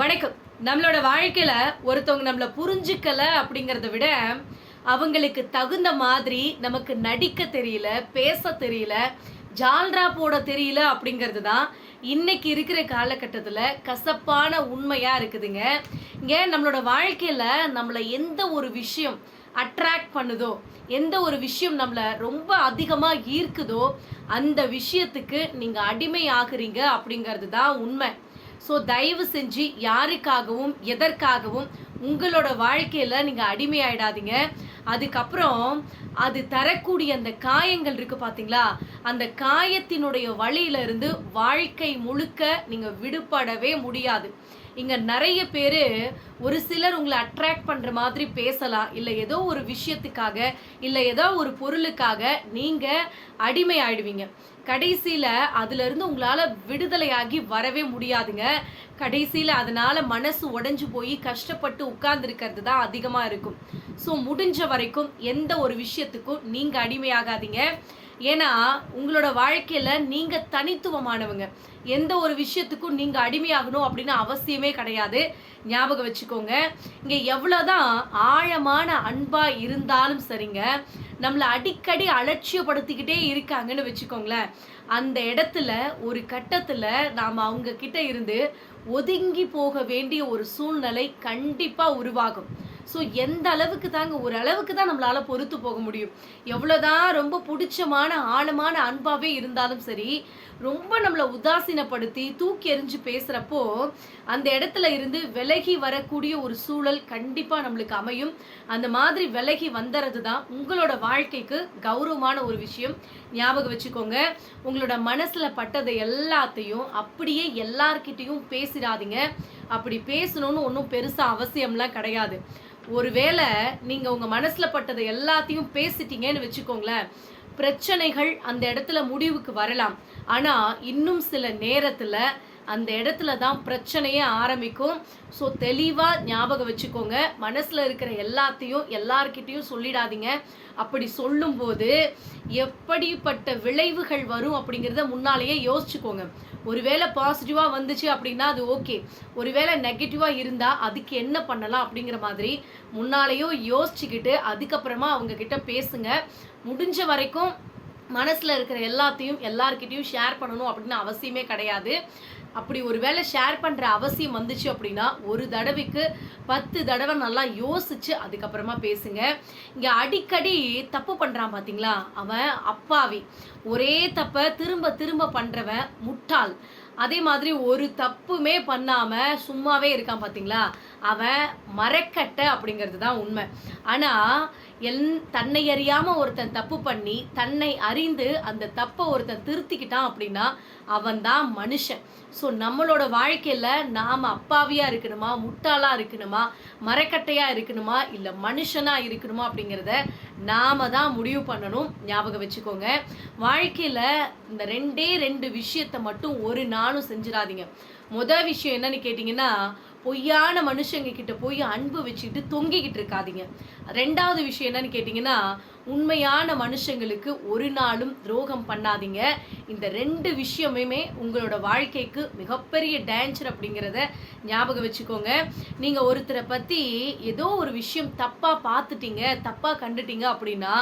வணக்கம். நம்மளோட வாழ்க்கையில் ஒருத்தவங்க நம்மளை புரிஞ்சுக்கலை அப்படிங்கிறத விட அவங்களுக்கு தகுந்த மாதிரி நமக்கு நடிக்க தெரியல பேச தெரியல ஜால்ரா போட தெரியல அப்படிங்கிறது தான் இன்னைக்கு இருக்கிற காலகட்டத்தில் கசப்பான உண்மையாக இருக்குதுங்க. இங்கே நம்மளோட வாழ்க்கையில் நம்மளை எந்த ஒரு விஷயம் அட்ராக்ட் பண்ணுதோ எந்த ஒரு விஷயம் நம்மளை ரொம்ப அதிகமாக ஈர்க்குதோ அந்த விஷயத்துக்கு நீங்கள் அடிமை ஆகுறீங்க அப்படிங்கிறது தான் உண்மை. ஸோ தயவு செஞ்சு யாருக்காகவும் எதற்காகவும் உங்களோட வாழ்க்கையில் நீங்கள் அடிமையாயிடாதீங்க. அதுக்கப்புறம் அது தரக்கூடிய அந்த காயங்கள் இருக்கு பார்த்தீங்களா அந்த காயத்தினுடைய வழியில இருந்து வாழ்க்கை முழுக்க நீங்கள் விடுபடவே முடியாது. இங்க நிறைய பேர் ஒரு சிலர் உங்களை அட்ராக்ட் பண்ற மாதிரி பேசலாம் இல்லை ஏதோ ஒரு விஷயத்துக்காக இல்லை ஏதோ ஒரு பொருளுக்காக நீங்க அடிமை ஆயிடுவீங்க கடைசியில அதுல இருந்து உங்களால விடுதலையாகி வரவே முடியாதுங்க. கடைசியில அதனால மனசு உடஞ்சு போய் கஷ்டப்பட்டு உட்கார்ந்துருக்கிறது தான் அதிகமா இருக்கும். ஸோ முடிஞ்ச வரைக்கும் எந்த ஒரு விஷயத்துக்கும் நீங்க அடிமையாகாதீங்க. ஏன்னா உங்களோட வாழ்க்கையில நீங்க தனித்துவமானவங்க. எந்த ஒரு விஷயத்துக்கும் நீங்க அடிமையாகணும் அப்படின்னு அவசியமே கிடையாது. ஞாபகம் வச்சுக்கோங்க. இங்க எவ்வளவுதான் ஆழமான அன்பா இருந்தாலும் சரிங்க நம்மளை அடிக்கடி அலட்சியப்படுத்திக்கிட்டே இருக்காங்கன்னு வச்சுக்கோங்களேன். அந்த இடத்துல ஒரு கட்டத்துல நாம அவங்க கிட்ட இருந்து ஒதுங்கி போக வேண்டிய ஒரு சூழ்நிலை கண்டிப்பா உருவாகும். ஸோ எந்த அளவுக்கு தாங்க ஒரு அளவுக்கு தான் நம்மளால பொறுத்து போக முடியும். எவ்வளோதான் ரொம்ப பிடிச்சமான ஆழமான அன்பாவே இருந்தாலும் சரி ரொம்ப நம்மளை உதாசீனப்படுத்தி தூக்கி எறிஞ்சு பேசுறப்போ அந்த இடத்துல இருந்து விலகி வரக்கூடிய ஒரு சூழல் கண்டிப்பா நம்மளுக்கு அமையும். அந்த மாதிரி விலகி வந்துறது தான் உங்களோட வாழ்க்கைக்கு கௌரவமான ஒரு விஷயம். ஞாபகம் வச்சுக்கோங்க உங்களோட மனசுல பட்டதை எல்லாத்தையும் அப்படியே எல்லார்கிட்டையும் பேசிடாதீங்க. அப்படி பேசணும்னு ஒன்றும் பெருசா அவசியம்லாம் கிடையாது. ஒருவேளை நீங்க உங்க மனசுல பட்டதை எல்லாத்தையும் பேசிட்டீங்கன்னு வச்சுக்கோங்களேன் பிரச்சனைகள் அந்த இடத்துல முடிவுக்கு வரலாம். ஆனா இன்னும் சில நேரத்துல அந்த இடத்துல தான் பிரச்சனையே ஆரம்பிக்கும். ஸோ தெளிவாக ஞாபகம் வச்சுக்கோங்க. மனசில் இருக்கிற எல்லாத்தையும் எல்லார்கிட்டேயும் சொல்லிடாதீங்க. அப்படி சொல்லும்போது எப்படிப்பட்ட விளைவுகள் வரும் அப்படிங்கிறத முன்னாலேயே யோசிச்சுக்கோங்க. ஒருவேளை பாசிட்டிவாக வந்துச்சு அப்படின்னா அது ஓகே ஒருவேளை நெகட்டிவாக இருந்தால் அதுக்கு என்ன பண்ணலாம் அப்படிங்கிற மாதிரி முன்னாலேயோ யோசிச்சுக்கிட்டு அதுக்கப்புறமா அவங்கக்கிட்ட பேசுங்க. முடிஞ்ச வரைக்கும் மனசில் இருக்கிற எல்லாத்தையும் எல்லார்கிட்டையும் ஷேர் பண்ணணும் அப்படின்னு அவசியமே கிடையாது. அப்படி ஒரு வேளை ஷேர் பண்ணுற அவசியம் வந்துச்சு அப்படின்னா ஒரு தடவைக்கு பத்து தடவை நல்லா யோசிச்சு அதுக்கப்புறமா பேசுங்க. இங்கே அடிக்கடி தப்பு பண்ணுறான் பார்த்தீங்களா அவன் அப்பாவி. ஒரே தப்பை திரும்ப திரும்ப பண்ணுறவன் முட்டாள். அதே மாதிரி ஒரு தப்புமே பண்ணாம சும்மாவே இருக்கான் பாத்தீங்களா? அவன் மரக்கட்டை அப்படிங்கிறது தான் உண்மை. ஆனால் எல் தன்னை அறியாமல் ஒருத்தன் தப்பு பண்ணி தன்னை அறிந்து அந்த தப்பை ஒருத்தன் திருத்திக்கிட்டான் அப்படின்னா அவன் தான் மனுஷன். ஸோ நம்மளோட வாழ்க்கையில் நாம் அப்பாவியாக இருக்கணுமா முட்டாளாக இருக்கணுமா மரக்கட்டையாக இருக்கணுமா இல்லை மனுஷனாக இருக்கணுமா அப்படிங்கிறத நாம தான் முடிவு பண்ணணும். ஞாபகம் வச்சுக்கோங்க. வாழ்க்கையில் இந்த ரெண்டே ரெண்டு விஷயத்தை மட்டும் ஒரு நாளும் செஞ்சிடாதீங்க. மொதல் விஷயம் என்னன்னு கேட்டிங்கன்னா பொய்யான மனுஷங்க கிட்ட போய் அன்பு வச்சுக்கிட்டு தொங்கிக்கிட்டு இருக்காதீங்க. ரெண்டாவது விஷயம் என்னன்னு கேட்டிங்கன்னா உண்மையான மனுஷங்களுக்கு ஒரு நாளும் துரோகம் பண்ணாதீங்க. இந்த ரெண்டு விஷயமுமே உங்களோட வாழ்க்கைக்கு மிகப்பெரிய டேஞ்சர் அப்படிங்கிறத ஞாபகம் வச்சுக்கோங்க. நீங்கள் ஒருத்தரை பற்றி ஏதோ ஒரு விஷயம் தப்பாக பார்த்துட்டீங்க தப்பாக கண்டுட்டீங்க அப்படின்னா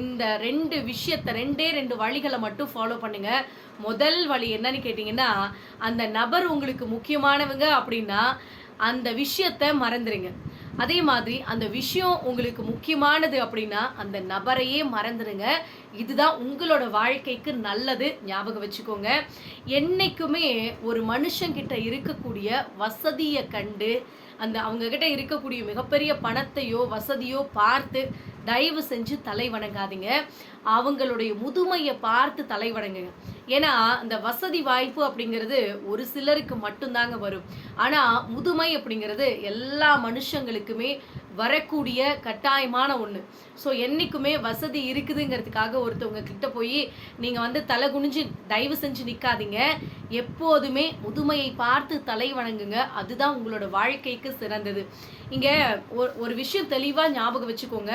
இந்த ரெண்டு விஷயத்த ரெண்டே ரெண்டு வழிகளை மட்டும் ஃபாலோ பண்ணுங்க. முதல் வழி என்னன்னு கேட்டிங்கன்னா அந்த நபர் உங்களுக்கு முக்கியமானவங்க அப்படின்னா அந்த விஷயத்த மறந்துடுங்க அதே மாதிரி அந்த விஷயம் உங்களுக்கு முக்கியமானது அப்படின்னா அந்த நபரையே மறந்துடுங்க. இதுதான் உங்களோட வாழ்க்கைக்கு நல்லது ஞாபகம் வச்சுக்கோங்க. என்றைக்குமே ஒரு மனுஷங்கிட்ட இருக்கக்கூடிய வசதியை கண்டு அந்த அவங்கக்கிட்ட இருக்கக்கூடிய மிகப்பெரிய பணத்தையோ வசதியோ பார்த்து தயவு செஞ்சு தலை வணங்காதீங்க அவங்களுடைய முதுமையை பார்த்து தலை வணங்குங்க ஏன்னா இந்த வசதி வாய்ப்பு அப்படிங்கிறது ஒரு சிலருக்கு மட்டும்தாங்க வரும். ஆனால் முதுமை அப்படிங்கிறது எல்லா மனுஷங்களுக்குமே வரக்கூடிய கட்டாயமான ஒன்று ஸோ என்றைக்குமே வசதி இருக்குதுங்கிறதுக்காக ஒருத்தவங்க கிட்ட போய் நீங்கள் வந்து தலை குனிஞ்சு தயவு செஞ்சு நிற்காதீங்க எப்போதுமே முதுமையை பார்த்து தலை வணங்குங்க. அதுதான் உங்களோட வாழ்க்கைக்கு சிறந்தது. இங்கே ஒரு ஒரு விஷயம் தெளிவாக ஞாபகம் வச்சுக்கோங்க.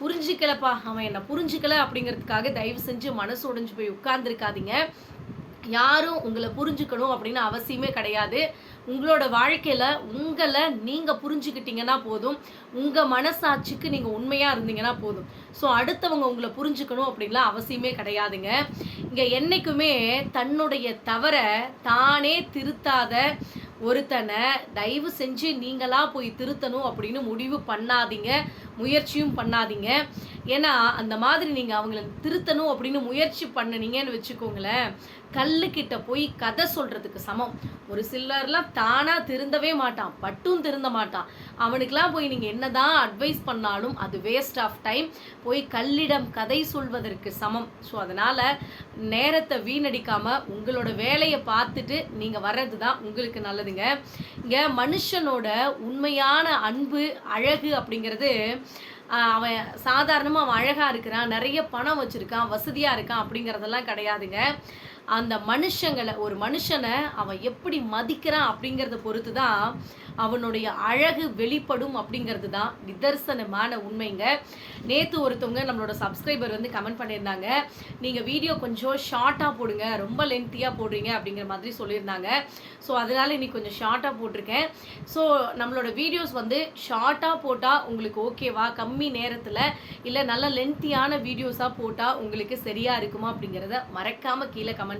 புரிஞ்சிக்கலப்பா. அவன் என்ன புரிஞ்சிக்கல அப்படிங்கிறதுக்காக தயவு செஞ்சு மனசு உடைஞ்சு போய் உட்கார்ந்துருக்காதீங்க. யாரும் உங்களை புரிஞ்சுக்கணும் அப்படின்னு அவசியமே கிடையாது. உங்களோட வாழ்க்கையில் உங்களை நீங்கள் புரிஞ்சுக்கிட்டீங்கன்னா போதும். உங்கள் மனசாட்சிக்கு நீங்கள் உண்மையாக இருந்தீங்கன்னா போதும். ஸோ அடுத்தவங்க உங்களை புரிஞ்சுக்கணும் அப்படின்லாம் அவசியமே கிடையாதுங்க. இங்கே என்னைக்குமே தன்னுடைய தவற தானே திருத்தாத ஒருத்தனை தயவு செஞ்சு நீங்களாக போய் திருத்தணும் அப்படின்னு முடிவு பண்ணாதீங்க. முயற்சியும் பண்ணாதீங்க. ஏன்னா அந்த மாதிரி நீங்கள் அவங்கள திருத்தணும் அப்படின்னு முயற்சி பண்ணுனீங்கன்னு வச்சுக்கோங்களேன் கல்லுக்கிட்ட போய் கதை சொல்கிறதுக்கு சமம். ஒரு சிலர்லாம் தானாக திருந்தவே மாட்டான் பட்டும் திருந்த மாட்டான். அவனுக்கெல்லாம் போய் நீங்க என்னதான் அட்வைஸ் பண்ணாலும் அது வேஸ்ட் ஆஃப் டைம் போய் கல்லிடம் கதை சொல்வதற்கு சமம். ஸோ அதனால் நேரத்தை வீணடிக்காமல் உங்களோட வேலையை பார்த்துட்டு நீங்கள் வர்றது தான் உங்களுக்கு நல்லதுங்க. இங்கே மனுஷனோட உண்மையான அன்பு அழகு அப்படிங்கிறது அவன் சாதாரணமாக அவன் அழகாக இருக்கிறான் நிறைய பணம் வச்சுருக்கான் வசதியாக இருக்கான் அப்படிங்கிறதெல்லாம் கிடையாதுங்க. அந்த மனுஷங்களை ஒரு மனுஷனை அவன் எப்படி மதிக்கிறான் அப்படிங்கிறத பொறுத்து தான் அவனுடைய அழகு வெளிப்படும் அப்படிங்கிறது தான் நிதர்சனமான உண்மைங்க. நேற்று ஒருத்தவங்க நம்மளோட சப்ஸ்கிரைபர் வந்து கமெண்ட் பண்ணியிருந்தாங்க. நீங்கள் வீடியோ கொஞ்சம் ஷார்ட்டாக போடுங்க ரொம்ப லென்த்தியாக போடுறீங்க அப்படிங்கிற மாதிரி சொல்லியிருந்தாங்க. ஸோ அதனால இன்னைக்கு கொஞ்சம் ஷார்ட்டாக போட்டிருக்கேன். ஸோ நம்மளோட வீடியோஸ் வந்து ஷார்ட்டாக போட்டால் உங்களுக்கு ஓகேவா கம்மி நேரத்தில் இல்லை நல்ல லென்த்தியான வீடியோஸாக போட்டால் உங்களுக்கு சரியாக இருக்குமா அப்படிங்கிறத மறக்காமல் கீழே கமெண்ட்